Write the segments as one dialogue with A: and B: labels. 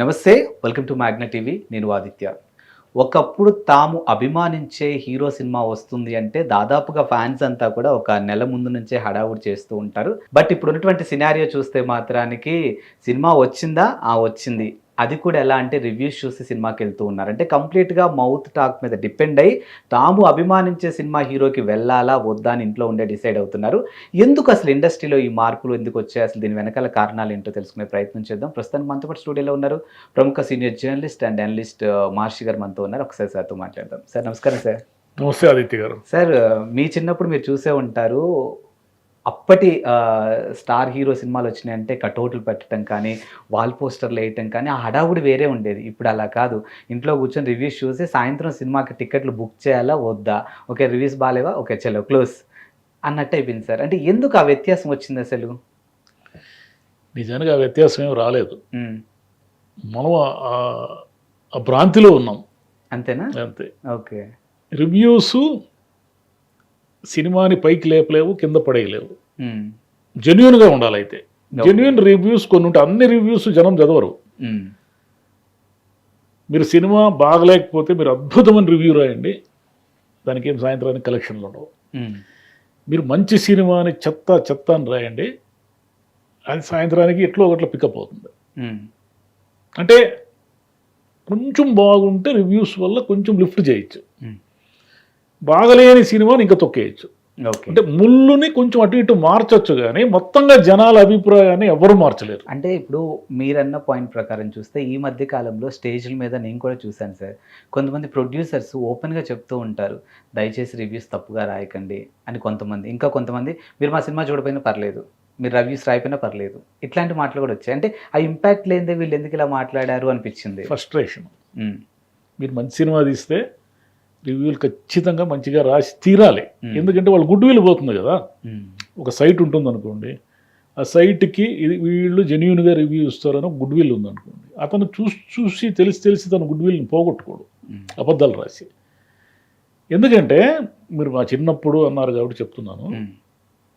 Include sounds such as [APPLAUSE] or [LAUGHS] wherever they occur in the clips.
A: నమస్తే welcome to Magna TV నేను ఆదిత్య. ఒకప్పుడు తాము అభిమానించే హీరో సినిమా వస్తుంది అంటే దాదాపుగా ఫ్యాన్స్ అంతా కూడా ఒక నెల ముందు నుంచే హడావుడి చేస్తూ ఉంటారు. బట్ ఇప్పుడు ఉన్నటువంటి సినారియో చూస్తే మాత్రానికి సినిమా వచ్చిందా? ఆ వచ్చింది. అది కూడా ఎలా అంటే రివ్యూస్ చూసి సినిమాకి వెళ్తూ ఉన్నారు. అంటే కంప్లీట్గా మౌత్ టాక్ మీద డిపెండ్ అయ్యి తాము అభిమానించే సినిమా హీరోకి వెళ్ళాలా వద్దా అని ఇంట్లో ఉండే డిసైడ్ అవుతున్నారు. ఎందుకు అసలు ఇండస్ట్రీలో ఈ మార్పులు ఎందుకు వచ్చాయి? అసలు దీని వెనకాల కారణాలు ఏంటో తెలుసుకునే ప్రయత్నం చేద్దాం. ప్రస్తుతానికి మనతో పాటు స్టూడియోలో ఉన్నారు ప్రముఖ senior journalist and analyst Maharshi garu మనతో ఉన్నారు. ఒకసారి సార్తో మాట్లాడదాం. సార్ నమస్కారం సార్.
B: నమస్తే ఆదిత్య గారు.
A: సార్ మీ చిన్నప్పుడు మీరు చూసే ఉంటారు. అప్పటి స్టార్ హీరో సినిమాలు వచ్చినాయంటే కటౌట్లు పెట్టడం కానీ వాల్ పోస్టర్లు వేయటం కానీ ఆ హడావుడి వేరే ఉండేది. ఇప్పుడు అలా కాదు. ఇంట్లో కూర్చొని రివ్యూస్ చూసి సాయంత్రం సినిమాకి టికెట్లు బుక్ చేయాలా వద్దా? ఓకే రివ్యూస్ బాగాలేవా? ఓకే చలో క్లోజ్. అన్నట్టు అయిపోయింది సార్. అంటే ఎందుకు ఆ వ్యత్యాసం వచ్చింది అసలు?
B: నిజానికి ఆ వ్యత్యాసం ఏం రాలేదు. మనం ఆ భ్రాంతిలో ఉన్నాం.
A: అంతేనా?
B: అంతే.
A: ఓకే.
B: రివ్యూస్ సినిమాని పైకి లేపలేవు కింద పడేయలేవు. జెన్యున్గా ఉండాలి అయితే. జెన్యున్ రివ్యూస్ కొన్ని ఉంటాయి అన్ని రివ్యూస్ జనం చదవరు. మీరు సినిమా బాగలేకపోతే మీరు అద్భుతమైన రివ్యూ రాయండి. దానికి ఏం సాయంత్రానికి కలెక్షన్లు ఉండవు. మీరు మంచి సినిమాని చెత్త చెత్త అని రాయండి. అది సాయంత్రానికి ఎట్లో ఒకట్లా పికప్ అవుతుంది. అంటే కొంచెం బాగుంటే రివ్యూస్ వల్ల కొంచెం లిఫ్ట్ చేయొచ్చు. బాగలేని సినిమాని ఇంకా తొక్కేయచ్చు.
A: ఓకే.
B: అంటే ముళ్ళుని కొంచెం అటు ఇటు మార్చొచ్చు కానీ మొత్తంగా జనాల అభిప్రాయాన్ని ఎవరు మార్చలేరు.
A: అంటే ఇప్పుడు మీరన్న పాయింట్ ప్రకారం చూస్తే ఈ మధ్య కాలంలో స్టేజ్ల మీద నేను కూడా చూశాను సార్. కొంతమంది ప్రొడ్యూసర్స్ ఓపెన్గా చెప్తూ ఉంటారు దయచేసి రివ్యూస్ తప్పుగా రాయకండి అని కొంతమంది. ఇంకా కొంతమంది మీరు మా సినిమా చూడపోయినా పర్లేదు మీరు రివ్యూస్ రాయపోయినా పర్లేదు ఇట్లాంటి మాటలు కూడా వచ్చాయి. అంటే ఆ ఇంపాక్ట్ లేనిదే వీళ్ళు ఎందుకు ఇలా మాట్లాడారు అనిపించింది?
B: ఫ్రస్ట్రేషన్ మీరు మంచి సినిమా తీస్తే రివ్యూలు ఖచ్చితంగా మంచిగా రాసి తీరాలి.
A: Hmm.
B: ఎందుకంటే వాళ్ళు గుడ్ విల్ పోతుంది కదా.
A: ఉమ్,
B: ఒక సైట్ ఉంటుంది అనుకోండి. ఆ సైట్కి ఇది వీళ్ళు జెన్యున్గా రివ్యూ ఇస్తారని ఒక గుడ్ విల్ ఉందనుకోండి అతను చూసి చూసి తెలిసి తెలిసి తన గుడ్ విల్ని పోగొట్టుకోడు.
A: ఉమ్,
B: అబద్ధాలు రాసి. ఎందుకంటే మీరు మా చిన్నప్పుడు అన్నారు కాబట్టి చెప్తున్నాను.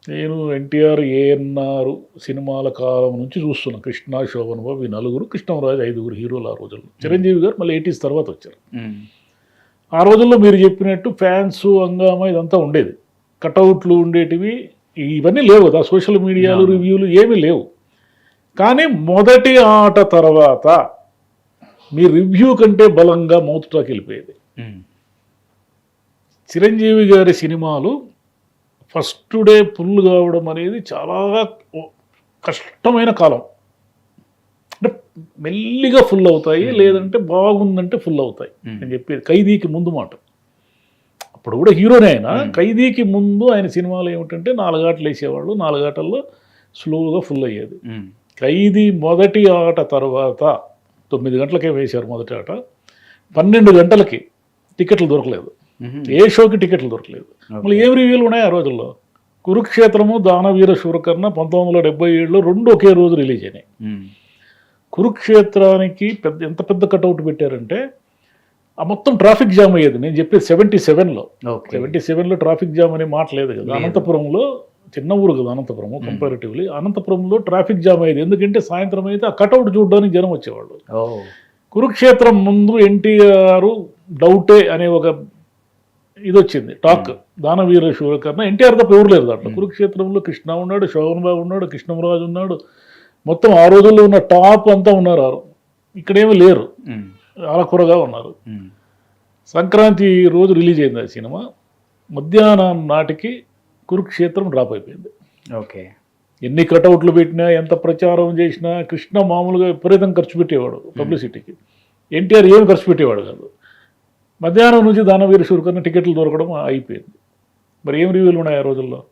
B: నేను ఎన్టీఆర్ ఏఎన్ఆర్ సినిమాల కాలం నుంచి చూస్తున్నా. కృష్ణ శోభన్ బాబు ఈ నలుగురు కృష్ణరాజు ఐదుగురు హీరోలు ఆ రోజుల్లో. చిరంజీవి గారు మళ్ళీ ఎయిటీస్ తర్వాత వచ్చారు. ఆ రోజుల్లో మీరు చెప్పినట్టు ఫ్యాన్స్ హంగామా ఇదంతా ఉండేది. కటౌట్లు ఉండేటివి ఇవన్నీ లేవు కదా. సోషల్ మీడియాలు. రివ్యూలు ఏమీ లేవు. కానీ మొదటి ఆట తర్వాత మీ రివ్యూ కంటే బలంగా మౌత్ టాక్ వెళ్ళిపోయేది.
A: ఉమ్,
B: చిరంజీవి గారి సినిమాలు ఫస్ట్ డే ఫుల్ కావడం అనేది చాలా కష్టమైన కాలం. మెల్లిగా ఫుల్ అవుతాయి. లేదంటే బాగుందంటే ఫుల్ అవుతాయి. నేను చెప్పేది ఖైదీకి ముందు మాట. అప్పుడు కూడా హీరోనే ఆయన. ఖైదీకి ముందు ఆయన సినిమాలు ఏమిటంటే నాలుగాటలు వేసేవాళ్ళు నాలుగాటల్లో స్లోగా ఫుల్ అయ్యేది. ఖైదీ మొదటి ఆట తర్వాత తొమ్మిది గంటలకే వేశారు మొదటి ఆట. పన్నెండు గంటలకి టికెట్లు దొరకలేదు. ఏ షోకి టికెట్లు దొరకలేదు. మళ్ళీ ఏం రివ్యూలు ఉన్నాయి ఆ రోజుల్లో? కురుక్షేత్రము దానవీర శూరకర్ణ పంతొమ్మిది వందల డెబ్బై ఏడులో రెండు ఒకే రోజు రిలీజ్ అయినాయి. కురుక్షేత్రానికి పెద్ద ఎంత పెద్ద కటౌట్ పెట్టారంటే ఆ మొత్తం ట్రాఫిక్ జామ్ అయ్యేది. నేను చెప్పేది సెవెంటీ సెవెన్లో. సెవెంటీ సెవెన్లో ట్రాఫిక్ జామ్ అనే మాట లేదు కదా. అనంతపురంలో చిన్న ఊరు కదా అనంతపురం కంపారిటివ్లీ అనంతపురంలో ట్రాఫిక్ జామ్ అయ్యేది. ఎందుకంటే సాయంత్రం అయితే ఆ కటౌట్ చూడడానికి జనం వచ్చేవాళ్ళు. కురుక్షేత్రం ముందు ఎన్టీఆర్ డౌటే అనే ఒక ఇది వచ్చింది టాక్ దానవీర శూరకర్ణ ఎన్టీఆర్ తప్ప ఎవరు లేరు దాంట్లో. కురుక్షేత్రంలో కృష్ణ ఉన్నాడు శోభన్ బాబు ఉన్నాడు కృష్ణమరాజు ఉన్నాడు మొత్తం ఆ రోజుల్లో ఉన్న టాప్ అంతా ఉన్నారు ఆ రో- ఇక్కడేమీ లేరు.
A: ఉమ్,
B: అలకురగా ఉన్నారు. సంక్రాంతి రోజు రిలీజ్ అయింది ఆ సినిమా. మధ్యాహ్నం నాటికి కురుక్షేత్రం డ్రాప్ అయిపోయింది.
A: ఓకే.
B: ఎన్ని కటౌట్లు పెట్టినా ఎంత ప్రచారం చేసినా కృష్ణ మామూలుగా విపరీతం ఖర్చు పెట్టేవాడు పబ్లిసిటీకి. ఎన్టీఆర్ ఏం ఖర్చు పెట్టేవాడు కాదు. మధ్యాహ్నం నుంచి దానవీర శూరకర్ణ టికెట్లు దొరకడం అయిపోయింది. మరి ఏం రివ్యూలు ఉన్నాయి ఆ రోజుల్లో?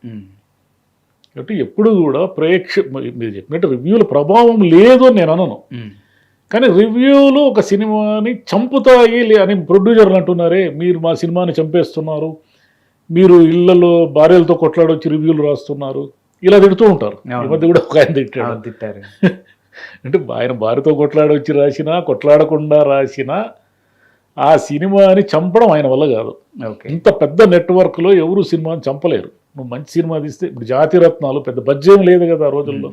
B: కాబట్టి ఎప్పుడు కూడా ప్రేక్ష మరి చెప్పినట్టు రివ్యూల ప్రభావం లేదు అని నేను అనను. కానీ రివ్యూలు ఒక సినిమాని చంపుతాయి అని ప్రొడ్యూసర్లు అంటున్నారే మీరు మా సినిమాని చంపేస్తున్నారు మీరు ఇళ్ళలో భార్యలతో కొట్లాడొచ్చి రివ్యూలు రాస్తున్నారు ఇలా తిడుతూ ఉంటారు. ఈ. మధ్య కూడా ఒక ఆయన తిట్టాడు.
A: తిట్టారు. [LAUGHS]
B: అంటే ఆయన భార్యతో కొట్లాడొచ్చి రాసినా కొట్లాడకుండా రాసినా ఆ సినిమాని చంపడం ఆయన వల్ల కాదు. ఇంత పెద్ద నెట్వర్క్లో ఎవరు సినిమాని చంపలేరు. నువ్వు మంచి సినిమా తీస్తే ఇప్పుడు జాతిరత్నాలు పెద్ద బడ్జెం లేదు కదా ఆ రోజుల్లో.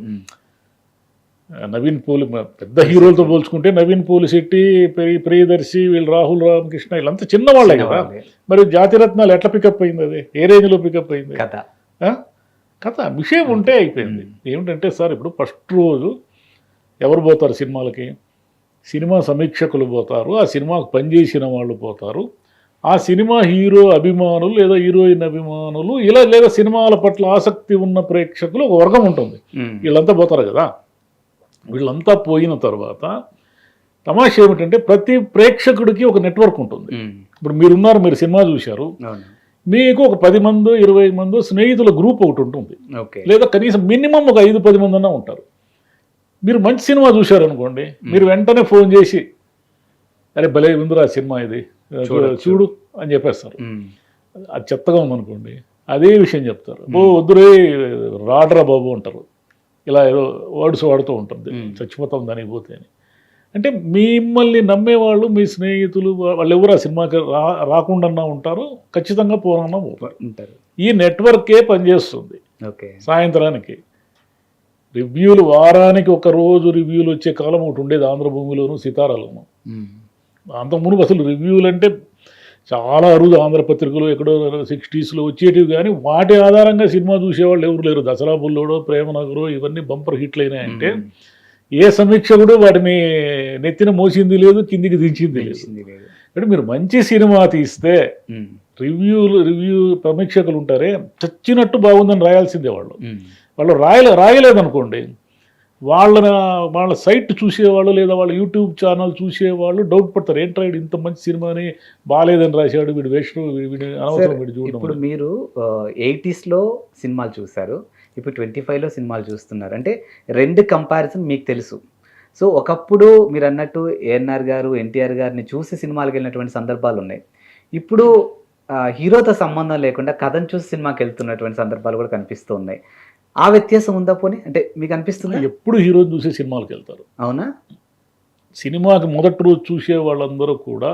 B: నవీన్ పోలి పెద్ద హీరోలతో పోల్చుకుంటే నవీన్ పోలిశెట్టి ప్రి- ప్రియదర్శి వీళ్ళు రాహుల్ రామకృష్ణ వీళ్ళంతా చిన్నవాళ్ళే కదా. మరి జాతిరత్నాలు ఎట్లా పికప్ అయింది అది? ఏ రేంజ్లో పికప్ అయింది?
A: కథ.
B: ఆ? కథ విషయం ఉంటే అయిపోయింది. ఏమిటంటే సార్ ఇప్పుడు ఫస్ట్ రోజు ఎవరు పోతారు సినిమాలకి? సినిమా సమీక్షకులు పోతారు ఆ సినిమాకు పనిచేసిన వాళ్ళు పోతారు. ఆ సినిమా హీరో అభిమానులు లేదా హీరోయిన్ అభిమానులు ఇలా లేదా సినిమాల పట్ల ఆసక్తి ఉన్న ప్రేక్షకులు ఒక వర్గం ఉంటుంది. వీళ్ళంతా పోతారు కదా. వీళ్ళంతా పోయిన తర్వాత తమాష ఏమిటంటే ప్రతి ప్రేక్షకుడికి ఒక నెట్వర్క్ ఉంటుంది. ఇప్పుడు మీరున్నారు మీరు సినిమా చూశారు. మీకు ఒక పది మంది ఇరవై మంది స్నేహితుల గ్రూప్ ఒకటి ఉంటుంది. లేదా కనీసం మినిమం ఒక ఐదు పది మంది అన్నా ఉంటారు. మీరు మంచి సినిమా చూశారనుకోండి మీరు వెంటనే ఫోన్ చేసి అరే భలే ఉందిరా సినిమా ఇది. చూడు అని చెప్పేస్తారు. అది చెత్తగా ఉందనుకోండి అదే విషయం చెప్తారు. ఓ వద్దురే రాడ్రా బాబు అంటారు. ఇలా ఏదో వర్డ్స్ వాడుతూ ఉంటుంది. చచ్చిపోతాం దానికి పోతే అని. అంటే మిమ్మల్ని నమ్మేవాళ్ళు మీ స్నేహితులు వాళ్ళు ఎవరు ఆ సినిమాకి రా రాకుండా ఉంటారు ఖచ్చితంగా పోనన్నా పోతారు.
A: ఉంటారు.
B: ఈ నెట్వర్కే పనిచేస్తుంది.
A: ఓకే.
B: సాయంత్రానికి. రివ్యూలు వారానికి ఒక రోజు రివ్యూలు వచ్చే కాలం ఒకటి ఉండేది ఆంధ్రభూమిలోను సితారాలోను.
A: ఉమ్.
B: అంత మునుపు అసలు రివ్యూలు అంటే చాలా అరుదు ఆంధ్రపత్రికలు ఎక్కడో సిక్స్టీస్లో వచ్చేటివి కానీ వాటి ఆధారంగా సినిమా చూసేవాళ్ళు ఎవరు లేరు దసరా బుల్లోడో ప్రేమనగరో ఇవన్నీ బంపర్ హిట్లు అయినాయంటే. ఏ సమీక్షకుడు వాటిని నెత్తిన మోసింది లేదు కిందికి దించింది లేదు అంటే మీరు మంచి సినిమా తీస్తే. రివ్యూలు రివ్యూ సమీక్షకులు ఉంటారే చచ్చినట్టు బాగుందని రాయాల్సిందే వాళ్ళు. వాళ్ళు రాయలే రాయలేదనుకోండి వాళ్ళ వాళ్ళ సైట్ చూసేవాళ్ళు లేదా వాళ్ళ యూట్యూబ్ ఛానల్ చూసేవాళ్ళు డౌట్ పడతారు. ఏంట్రా ఇంత మంచి సినిమాని బాగాలేదని రాశాడు వీడు వీడు అనవసరం వీడు చూడడం
A: ఇప్పుడు. మీరు ఎయిటీస్లో సినిమాలు చూసారు ఇప్పుడు ట్వంటీ లో సినిమాలు చూస్తున్నారు. అంటే రెండు కంపారిజన్ మీకు తెలుసు. సో ఒకప్పుడు మీరు అన్నట్టు ఏఎన్ఆర్ గారు ఎన్టీఆర్ గారిని చూసి సినిమాలకు వెళ్ళినటువంటి సందర్భాలు ఉన్నాయి. ఇప్పుడు హీరోతో సంబంధం లేకుండా కథను చూసి సినిమాకి వెళ్తున్నటువంటి సందర్భాలు కూడా కనిపిస్తూ ఉన్నాయి. ఆ వ్యత్యాసం ఉందా పోనీ? అంటే మీకు అనిపిస్తుందా?
B: ఎప్పుడు హీరో చూసే సినిమాలకు వెళ్తారు.
A: అవునా?
B: సినిమాకి మొదటి రోజు చూసే వాళ్ళందరూ కూడా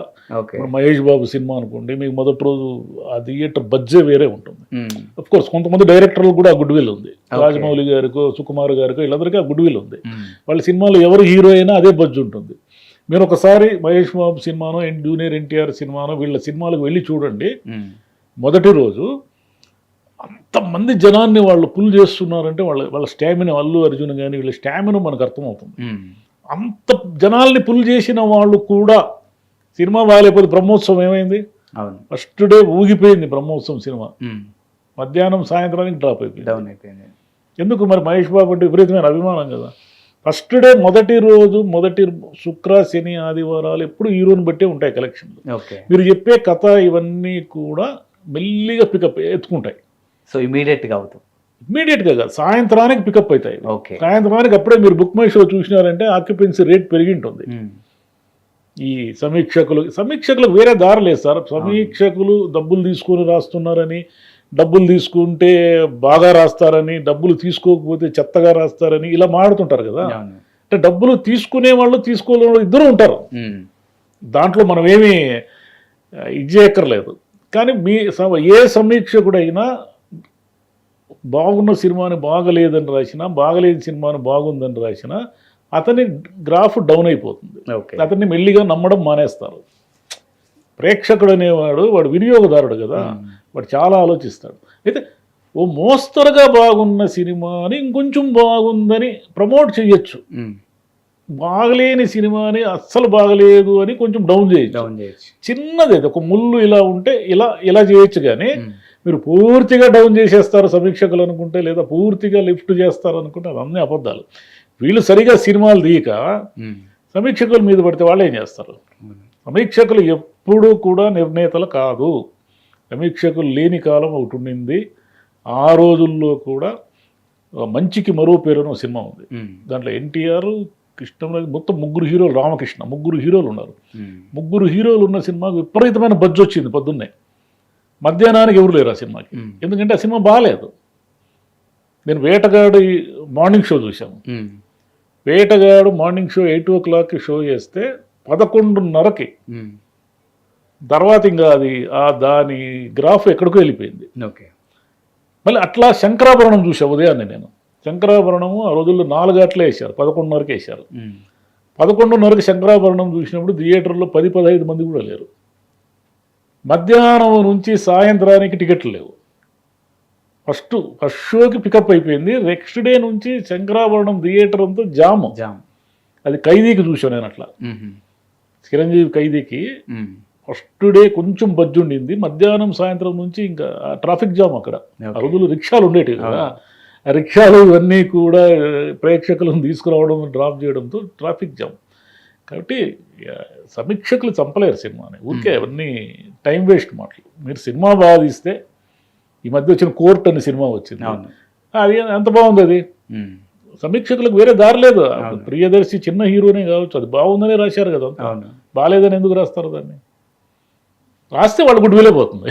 B: మహేష్ బాబు సినిమా అనుకోండి మీకు మొదటి రోజు ఆ థియేటర్ బడ్జే వేరే ఉంటుంది. అఫ్ కోర్స్ కొంతమంది డైరెక్టర్లు కూడా ఆ గుడ్ విల్ ఉంది. రాజమౌళి గారికో సుకుమార్ గారికో వీళ్ళందరికీ ఆ గుడ్ విల్ ఉంది. వాళ్ళ సినిమాలో ఎవరు హీరో అయినా అదే బడ్జ్ ఉంటుంది. మీరు ఒకసారి మహేష్ బాబు సినిమానో జూనియర్ ఎన్టీఆర్ సినిమానో వీళ్ళ సినిమాలకు వెళ్ళి చూడండి. మొదటి రోజు అంతమంది జనాన్ని వాళ్ళు పుల్ చేస్తున్నారంటే వాళ్ళ వాళ్ళ స్టామినా అల్లు అర్జున్ కానీ వీళ్ళ స్టామినా మనకు అర్థమవుతుంది. అంత జనాల్ని పుల్ చేసిన వాళ్ళు కూడా సినిమా బాగాలేకపోతే బ్రహ్మోత్సవం ఏమైంది? ఫస్ట్ డే ఊగిపోయింది బ్రహ్మోత్సవం సినిమా. మధ్యాహ్నం సాయంత్రానికి డ్రాప్ అయిపోయింది.
A: డౌన్ అయిపోయింది.
B: ఎందుకు మరి మహేష్ బాబు అంటే విపరీతమైన అభిమానం కదా. ఫస్ట్ డే మొదటి రోజు మొదటి శుక్ర శని ఆదివారాలు ఎప్పుడు హీరోని బట్టే ఉంటాయి కలెక్షన్లు
A: ఓకే.
B: మీరు చెప్పే కథ ఇవన్నీ కూడా మెల్లిగా పికప్ ఎత్తుకుంటాయి.
A: సో ఇమీడియట్గా అవుతుంది
B: ఇమ్మీడియట్గా కాదు. సాయంత్రానికి పికప్ అవుతాయి.
A: ఓకే
B: సాయంత్రానికి అప్పుడే మీరు బుక్ మై షో చూసినారంటే ఆక్యుపెన్సీ రేట్ పెరిగి ఉంటుంది
A: ఉమ్.
B: ఈ సమీక్షకులు సమీక్షకులకు వేరే దారి లేదు సార్. సమీక్షకులు డబ్బులు తీసుకొని రాస్తున్నారని డబ్బులు తీసుకుంటే బాగా రాస్తారని డబ్బులు తీసుకోకపోతే చెత్తగా రాస్తారని ఇలా మాడుతుంటారు కదా. అంటే డబ్బులు తీసుకునే వాళ్ళు తీసుకోలేని వాళ్ళు ఇద్దరు ఉంటారు.
A: ఉమ్.
B: దాంట్లో మనం ఏమీ ఇది చేయక్కర్లేదు. కానీ మీ ఏ సమీక్షకుడైనా బాగున్న సినిమాని బాగలేదని రాసినా బాగలేని సినిమాని బాగుందని రాసినా అతని గ్రాఫ్ డౌన్ అయిపోతుంది.
A: ఓకే.
B: అతన్ని మెల్లిగా నమ్మడం మానేస్తారు. ప్రేక్షకుడు అనేవాడు వాడు వినియోగదారుడు కదా. వాడు చాలా ఆలోచిస్తాడు. అయితే ఓ మోస్తరుగా బాగున్న సినిమాని ఇంకొంచెం బాగుందని ప్రమోట్ చేయొచ్చు. బాగలేని సినిమాని అస్సలు బాగలేదు అని కొంచెం డౌన్ చేయొచ్చు.
A: డౌన్ చేయొచ్చు.
B: చిన్నది ఒక ముళ్ళు ఇలా ఉంటే ఇలా ఇలా చేయొచ్చు కానీ. మీరు పూర్తిగా డౌన్ చేసేస్తారు సమీక్షకులు అనుకుంటే లేదా పూర్తిగా లిఫ్ట్ చేస్తారు అనుకుంటే అవన్నీ అబద్ధాలు వీళ్ళు సరిగా సినిమాలు తీయక. సమీక్షకుల మీద పడితే వాళ్ళు ఏం చేస్తారు. సమీక్షకులు ఎప్పుడూ కూడా నిర్ణేతలు కాదు సమీక్షకులు లేని కాలం ఒకటి ఉండింది ఆ రోజుల్లో కూడా మంచికి మరో పేరు అని ఒక సినిమా ఉంది. దాంట్లో ఎన్టీఆర్ కృష్ణరాజు మొత్తం ముగ్గురు హీరోలు రామకృష్ణ ముగ్గురు హీరోలు ఉన్నారు. ముగ్గురు హీరోలు ఉన్న సినిమాకి విపరీతమైన బజ్జు వచ్చింది పొద్దున్నే మధ్యాహ్నానికి ఎవరు లేరు ఆ సినిమాకి. ఎందుకంటే ఆ సినిమా బాగాలేదు నేను వేటగాడు మార్నింగ్ షో చూశాను. వేటగాడు మార్నింగ్ షో ఎయిట్ ఓ క్లాక్కి షో చేస్తే పదకొండున్నరకి. తర్వాత ఇంకా అది ఆ దాని గ్రాఫ్ ఎక్కడికో వెళ్ళిపోయింది
A: ఓకే
B: మళ్ళీ అట్లా శంకరాభరణం చూసా ఉదయాన్నే నేను శంకరాభరణము ఆ రోజుల్లో నాలుగు గంటలే వేశారు పదకొండున్నరకి వేశారు
A: ఉమ్.
B: పదకొండున్నరకి శంకరాభరణం చూసినప్పుడు థియేటర్లో పది పదహైదు మంది కూడా లేరు మధ్యాహ్నం నుంచి సాయంత్రానికి టికెట్లు లేవు. ఫస్ట్ ఫస్ట్ షోకి పికప్ అయిపోయింది. నెక్స్ట్ డే నుంచి శంకరాభరణం థియేటర్ అంతా జాము
A: జామ్
B: అది ఖైదీకి చూసాను నేను అట్లా. చిరంజీవి ఖైదీకి. ఫస్ట్ డే కొంచెం బజ్జు ఉండింది. మధ్యాహ్నం సాయంత్రం నుంచి ఇంకా ట్రాఫిక్ జామ్ అక్కడ. రోజులు రిక్షాలు ఉండేటివి కదా. ఆ రిక్షాలు ఇవన్నీ కూడా ప్రేక్షకులను తీసుకురావడం డ్రాప్ చేయడంతో ట్రాఫిక్ జామ్ కాబట్టి సమీక్షకులు చంపలేరు సినిమాని. ఊరికే అవన్నీ టైం వేస్ట్ మాటలు. మీరు సినిమా బాగా తీస్తే ఈ మధ్య వచ్చిన కోర్ట్ అనే సినిమా వచ్చింది. అది ఎంత బాగుంది అది. సమీక్షకులకు వేరే దారి లేదు. ప్రియదర్శి చిన్న హీరోనే కావచ్చు. అది బాగుందనే రాశారు కదా బాగాలేదని ఎందుకు రాస్తారు దాన్ని? రాస్తే వాళ్ళు గుడ్ విలే పోతుంది.